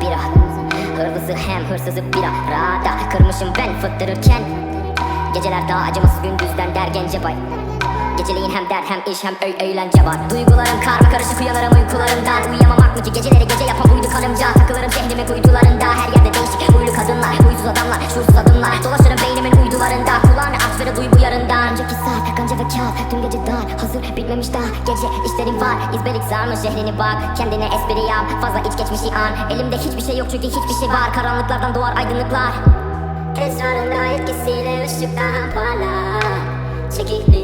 bira. Hırlısı hem hırsızı bira. Rada. Kırmışım ben fıttırırken. Geceler daha acımasız gündüzden der gence bay. Geceleyin hem dert hem iş hem öy eğlence var. Duygularım karma karışık uyanırım uykularımdan. Uyuyamamak mı ki? Geceleri gece yapan buydu kanımca Takılırım zehrimin kuytularında bitmemiş daha Gece işlerim var. İzbelik sarmış şehrini bak. Kendine espri yap. Fazla iç geçmişi an. Elimde hiçbir şey yok çünkü hiçbir şey var. Karanlıklardan doğar aydınlıklar. Esrarında etkisiyle ışıktan parlar Çekikli nefesler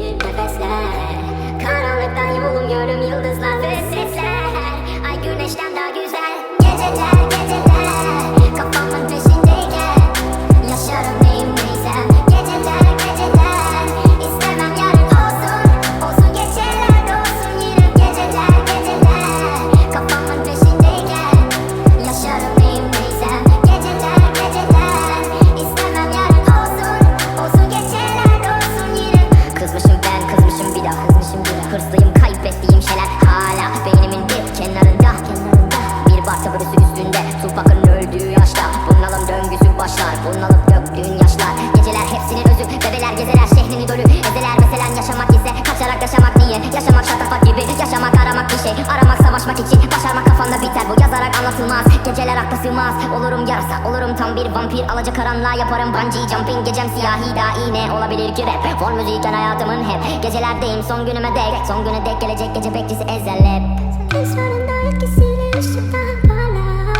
Hırslıyım kaybettiğim şeyler hala Beynimin bir kenarında. Bir bar tablosu üstünde Tupac'ın öldüğü yaşta. Bunalım döngüsü başlar Bunalıp döktüğün yaşlar. Geceler hepsinin özü Bebeler gezeler şehrini dolu Ezeler yaşamak niye? Yaşamak şatafat gibi. Yaşamak aramak bir şey. Aramak savaşmak için Başarmak kafanda biter. Bu yazarak anlatılmaz. Geceler akla sığmaz. Olurum yarasa olurum tam bir vampir. Alaca karanlığa yaparım bungee jumping. Gecem siyahi dahi ne olabilir ki rap? Form müzikken hayatımın hep Gecelerdeyim son günüme dek Son güne dek gelecek gece bekçisi ezel hep Sen ısrarında etkisiyle ışıktan parlar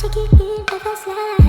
Çekil bir nefesler.